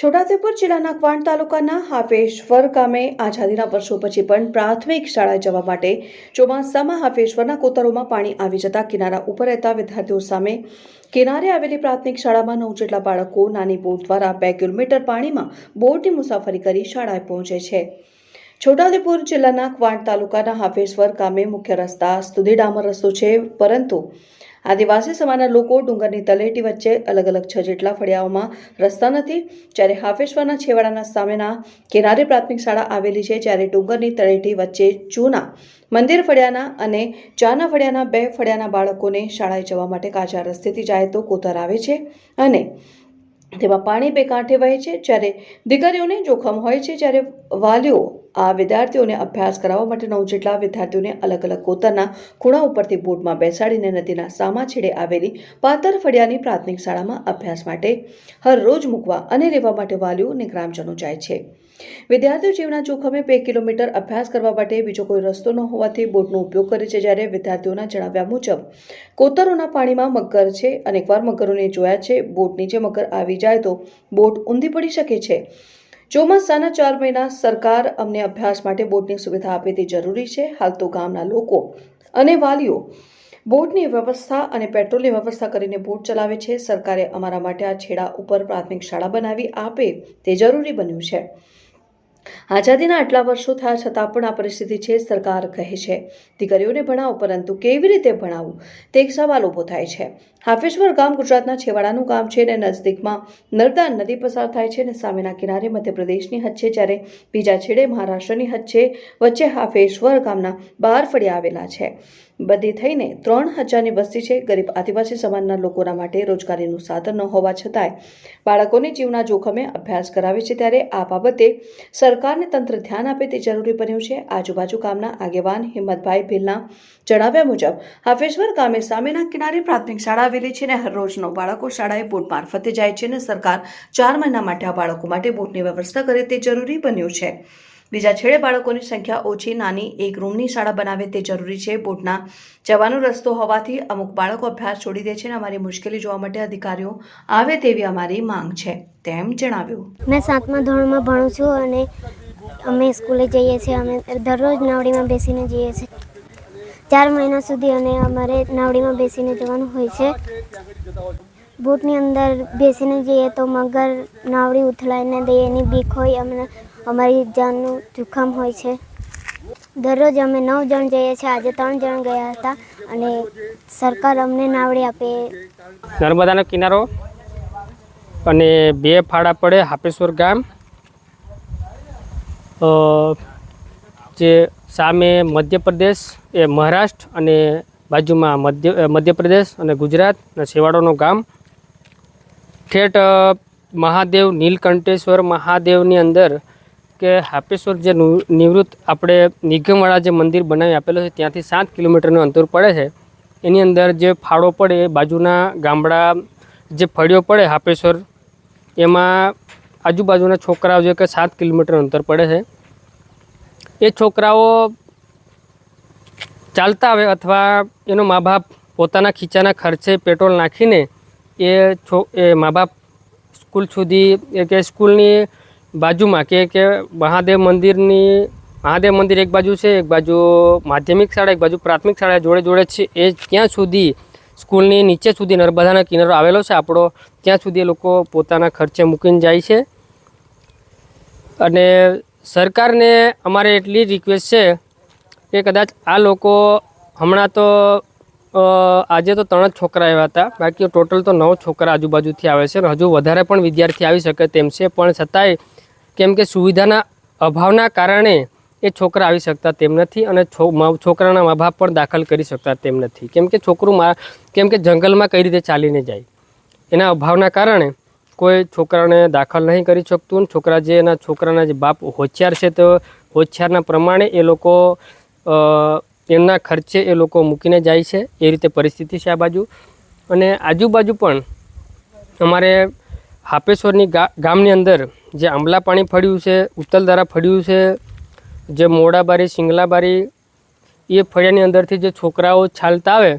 છોટાઉદેપુર જિલ્લાના ક્વાંટ તાલુકાના હાફેશ્વર ગામે આઝાદીના વર્ષો પછી પણ પ્રાથમિક શાળાએ જવા માટે ચોમાસામાં હાફેશ્વરના કોતરોમાં પાણી આવી જતા કિનારા ઉપર રહેતા વિદ્યાર્થીઓ સામે કિનારે આવેલી પ્રાથમિક શાળામાં નવ જેટલા બાળકો નાની બોટ દ્વારા બે કિલોમીટર પાણીમાં બોટની મુસાફરી કરી શાળાએ પહોંચે છે. છોટાઉદેપુર જિલ્લાના ક્વાંટ તાલુકાના હાફેશ્વર ગામે મુખ્ય રસ્તા સુધી ડામર રસ્તો છે, પરંતુ આદિવાસી સમાજના લોકો ડુંગરની તલેટી વચ્ચે અલગ અલગ છ જેટલા ફળિયાઓમાં રસ્તા નથી. જ્યારે હાફેશ્વરના છેવાડાના સામેના કિનારે પ્રાથમિક શાળા આવેલી છે જ્યારે ડુંગરની તળેટી વચ્ચે જૂના મંદિર ફળિયાના અને ચાના ફળિયાના બે ફળિયાના બાળકોને શાળાએ જવા માટે કાચા રસ્તેથી જાય તો કોતર આવે છે અને તેમાં પાણી બે કાંઠે વહે છે. જ્યારે દીકરીઓને જોખમ હોય છે, જ્યારે વાલીઓ આ વિદ્યાર્થીઓને અભ્યાસ કરાવવા માટે નવ જેટલા વિદ્યાર્થીઓને અલગ અલગ કોતરના ખૂણા ઉપરથી બોટમાં બેસાડીને નદીના સામા છેડે આવેલી પાતર ફળિયાની પ્રાથમિક શાળામાં અભ્યાસ માટે હરરોજ મૂકવા અને રહેવા માટે વાલીઓ અને ગ્રામજનો જાય છે. વિદ્યાર્થીઓ જીવના જોખમે બે કિલોમીટર અભ્યાસ કરવા માટે બીજો કોઈ રસ્તો ન હોવાથી બોટનો ઉપયોગ કરે છે જ્યારે વિદ્યાર્થીઓના જણાવ્યા મુજબ, કોતરોના પાણીમાં મગર છે, અનેકવાર મગરોને જોયા છે, બોટ નીચે મગર આવી જાય તો બોટ ઊંધી પડી શકે છે. ચોમાસાના ચાર મહિના સરકાર અમને અભ્યાસ માટે બોટની સુવિધા આપે તે જરૂરી છે. હાલ તો ગામના લોકો અને વાલીઓ બોટની વ્યવસ્થા અને પેટ્રોલની વ્યવસ્થા કરીને બોટ ચલાવે છે. સરકારે અમારા માટે આ છેડા ઉપર પ્રાથમિક શાળા બનાવી આપે તે જરૂરી બન્યું છે. આઝાદીના આટલા વર્ષો થયા છતાં પણ આ પરિસ્થિતિ છે સરકાર કહે છે. દીકરીઓને ભણાવો, પરંતુ કેવી રીતે ભણાવવું તે એક સવાલ ઊભો થાય છે. હાફેશ્વર ગામ ગુજરાતના છેવાડાનું ગામ છે અને નજદીકમાં નર્મદા નદી પસાર થાય છે અને સામેના કિનારે મધ્યપ્રદેશની હદ છે જ્યારે બીજા છેડે મહારાષ્ટ્રની હદ છે, વચ્ચે હાફેશ્વર ગામના બાર ફળિયા આવેલા છે. બધી થઈને ત્રણ હજારની વસ્તી છે. ગરીબ આદિવાસી સમાજના લોકોના માટે રોજગારીનું સાધન ન હોવા છતાંય બાળકોને જીવના જોખમે અભ્યાસ કરાવે છે ત્યારે આ બાબતે સરકારને તંત્ર ધ્યાન આપે તે જરૂરી બન્યું છે. આજુબાજુ ગામના આગેવાન હિંમતભાઈ ભીલના જણાવ્યા મુજબ, હાફેશ્વર ગામે સામેના કિનારે પ્રાથમિક શાળા આવેલી છે અને હરરોજનો બાળકો શાળાએ બોટ મારફતે જાય છે અને સરકાર ચાર મહિના માટે આ બાળકો માટે બોટની વ્યવસ્થા કરે તે જરૂરી બન્યું છે. બીજા છેડે બાળકોની સંખ્યા ઓછી, નાની એક રૂમની શાળા બનાવે તે જરૂરી છે. બોટના જવાનો રસ્તો હોવાથી અમુક બાળકો અભ્યાસ છોડી દે છે અને અમારી મુશ્કેલી જોવા માટે અધિકારીઓ આવે તેવી અમારી માંગ છે, તેમ જણાવ્યું. મેં સાતમા ધોરણમાં ભણું છું અને અમે સ્કૂલે જઈએ છીએ. અમે દરરોજ નાવડીમાં બેસીને જઈએ છીએ. ચાર મહિના સુધી અને અમારે નાવડીમાં બેસીને જવાનું હોય છે. બોટની અંદર બેસીને જઈએ તો મગર નાવડી ઉથલાઈને દે એની બીક હોય, અમને અમારી જાનનું જોખમ હોય છે. દરરોજ અમે નવ જણ જઈએ છીએ. આજે ત્રણ જણ ગયા હતા અને સરકાર અમને નાવડી આપે. નર્મદાનો કિનારો અને બે ફાળા પડે હાપેશ્વર ગામ. જે સામે મધ્યપ્રદેશ એ મહારાષ્ટ્ર અને બાજુમાં મધ્ય મધ્યપ્રદેશ અને ગુજરાત અને છેવાડોનું ગામ. ઠેઠ મહાદેવ નીલકંઠેશ્વર મહાદેવની અંદર કે હાપેશ્વર જે નિવૃત્ત આપણે નિગમવાળા જે મંદિર બનાવી આપેલું છે, ત્યાંથી સાત કિલોમીટરનું અંતર પડે છે. એની અંદર જે ફાળો પડે, એ બાજુના ગામડા જે ફળિયો પડે હાપેશ્વર, એમાં આજુબાજુના છોકરાઓ જે કે સાત કિલોમીટર અંતર પડે છે. એ છોકરાઓ ચાલતા આવે અથવા એનો મા બાપ પોતાના ખીચાના ખર્ચે પેટ્રોલ નાખીને એ છો, એ મા બાપ સ્કૂલ સુધી કે સ્કૂલની બાજુમાં કે કે મહાદેવ મંદિરની, મહાદેવ મંદિર એક બાજુ છે, એક બાજુ માધ્યમિક શાળા, એક બાજુ પ્રાથમિક શાળા જોડે જોડે છે. એ ત્યાં સુધી સ્કૂલની નીચે સુધી નર્મદાના કિનારો આવેલો છે. આપણો ત્યાં સુધી લોકો પોતાના ખર્ચે મૂકીને જાય છે. અને સરકારને અમારે એટલી રિક્વેસ્ટ છે કે કદાચ આ લોકો હમણાં તો આજે તો ત્રણ જ છોકરા આવ્યા હતા. બાકી ટોટલ તો નવ છોકરા આજુબાજુથી આવે છે અને હજુ વધારે પણ વિદ્યાર્થી આવી શકે તેમ છે. પણ છતાંય કેમ કે સુવિધાના અભાવના કારણે એ છોકરા આવી શકતા તેમ નથી અને છોકરાના મા બાપ પણ દાખલ કરી શકતા તેમ નથી. કેમ કે છોકરું મા, કેમ કે જંગલમાં કઈ રીતે ચાલીને જાય? એના અભાવના કારણે કોઈ છોકરાને દાખલ નહીં કરી શકતું છોકરા જે એના છોકરાના જે બાપ હોશિયાર છે તો હોશિયારના પ્રમાણે એ લોકો એમના ખર્ચે એ લોકો મૂકીને જાય છે. એ રીતે પરિસ્થિતિ છે આ બાજુ. અને આજુબાજુ પણ અમારે હાપેશ્વરની ગામની અંદર જે આંબલા પાણી ફળ્યું છે, ઉત્તલધારા ફળ્યું છે, જે મોડાબારી સિંગલાબારી એ ફળિયાની અંદરથી જે છોકરાઓ છાલતા આવે,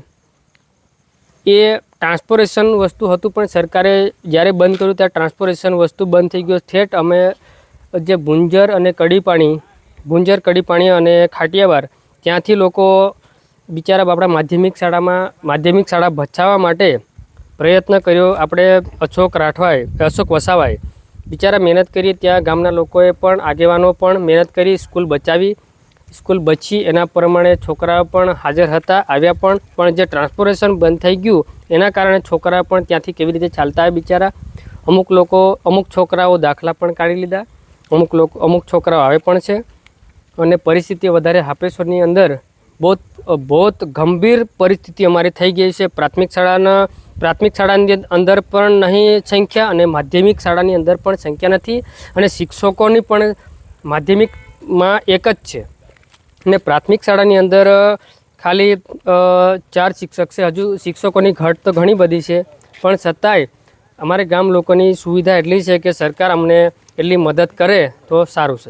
એ ટ્રાન્સપોરેશન વસ્તુ હતું પણ સરકારે જ્યારે બંધ કર્યું ત્યારે ટ્રાન્સપોરેશન વસ્તુ બંધ થઈ ગયો. ઠેઠ અમે જે ભુંજર અને કડી પાણી ભૂંજર કડી પાણી અને ખાટિયાવાર ત્યાંથી લોકો બિચારા આપણા માધ્યમિક શાળામાં, માધ્યમિક શાળા બચાવવા માટે પ્રયત્ન કર્યો. આપણે અશોક રાઠવાએ, અશોક વસાવાએ બિચારા મહેનત કરી ત્યાં ગામના લોકોએ પણ, આગેવાનો પણ મહેનત કરી સ્કૂલ બચાવી. સ્કૂલ બચી એના પ્રમાણે છોકરાઓ પણ હાજર હતા, આવ્યા પણ. પણ જે ટ્રાન્સપોરેશન બંધ થઈ ગયું, એના કારણે છોકરા પણ ત્યાંથી કેવી રીતે ચાલતા આવ્યા બિચારા? અમુક લોકો, અમુક છોકરાઓ દાખલા પણ કાઢી લીધા. અમુક લોકો, અમુક છોકરાઓ આવે પણ છે. અને પરિસ્થિતિ વધારે હાપેશ્વરની અંદર બહુ બહુ ગંભીર પરિસ્થિતિ અમારી થઈ ગઈ છે. પ્રાથમિક શાળાના, પ્રાથમિક શાળાની અંદર પણ નહીં સંખ્યા અને માધ્યમિક શાળાની અંદર પણ સંખ્યા નથી અને શિક્ષકોની પણ માધ્યમિકમાં એક જ છે. અને પ્રાથમિક શાળાની અંદર ખાલી ચાર શિક્ષક છે. હજુ શિક્ષકોની ઘટ તો ઘણી બધી છે. પણ છતાંય અમારે ગામ લોકોની સુવિધા એટલી છે કે સરકાર અમને એટલી મદદ કરે તો સારું છે.